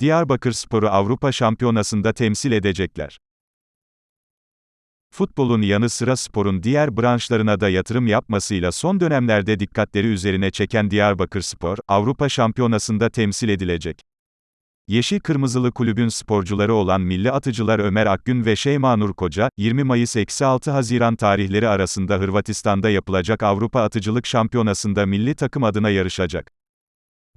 Diyarbakırspor'u Avrupa Şampiyonası'nda temsil edecekler. Futbolun yanı sıra sporun diğer branşlarına da yatırım yapmasıyla son dönemlerde dikkatleri üzerine çeken Diyarbakırspor, Avrupa Şampiyonası'nda temsil edilecek. Yeşil Kırmızılı Kulübün sporcuları olan milli atıcılar Ömer Akgün ve Şeyma Nur Koca, 20 Mayıs-6 Haziran tarihleri arasında Hırvatistan'da yapılacak Avrupa Atıcılık Şampiyonası'nda milli takım adına yarışacak.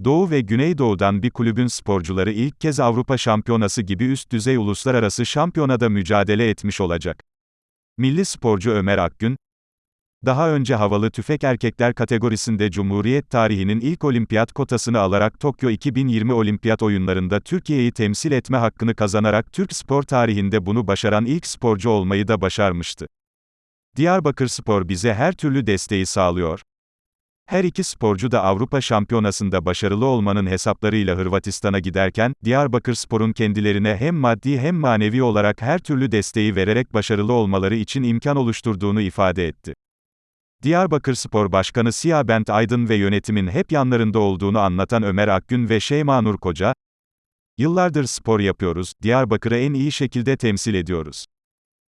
Doğu ve Güneydoğu'dan bir kulübün sporcuları ilk kez Avrupa Şampiyonası gibi üst düzey uluslararası şampiyonada mücadele etmiş olacak. Milli sporcu Ömer Akgün, daha önce havalı tüfek erkekler kategorisinde Cumhuriyet tarihinin ilk olimpiyat kotasını alarak Tokyo 2020 olimpiyat oyunlarında Türkiye'yi temsil etme hakkını kazanarak Türk spor tarihinde bunu başaran ilk sporcu olmayı da başarmıştı. Diyarbakırspor bize her türlü desteği sağlıyor. Her iki sporcu da Avrupa Şampiyonası'nda başarılı olmanın hesaplarıyla Hırvatistan'a giderken, Diyarbakırspor'un kendilerine hem maddi hem manevi olarak her türlü desteği vererek başarılı olmaları için imkan oluşturduğunu ifade etti. Diyarbakırspor Başkanı Siyabent Aydın ve yönetimin hep yanlarında olduğunu anlatan Ömer Akgün ve Şeyma Nur Koca, Yıllardır spor yapıyoruz, Diyarbakır'ı en iyi şekilde temsil ediyoruz.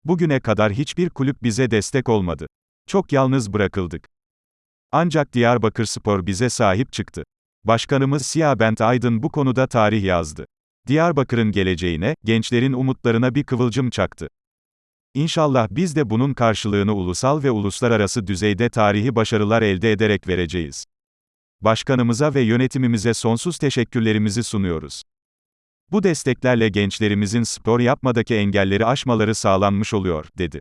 Bugüne kadar hiçbir kulüp bize destek olmadı. Çok yalnız bırakıldık. Ancak Diyarbakırspor bize sahip çıktı. Başkanımız Siyabent Aydın bu konuda tarih yazdı. Diyarbakır'ın geleceğine, gençlerin umutlarına bir kıvılcım çaktı. İnşallah biz de bunun karşılığını ulusal ve uluslararası düzeyde tarihi başarılar elde ederek vereceğiz. Başkanımıza ve yönetimimize sonsuz teşekkürlerimizi sunuyoruz. Bu desteklerle gençlerimizin spor yapmadaki engelleri aşmaları sağlanmış oluyor, dedi.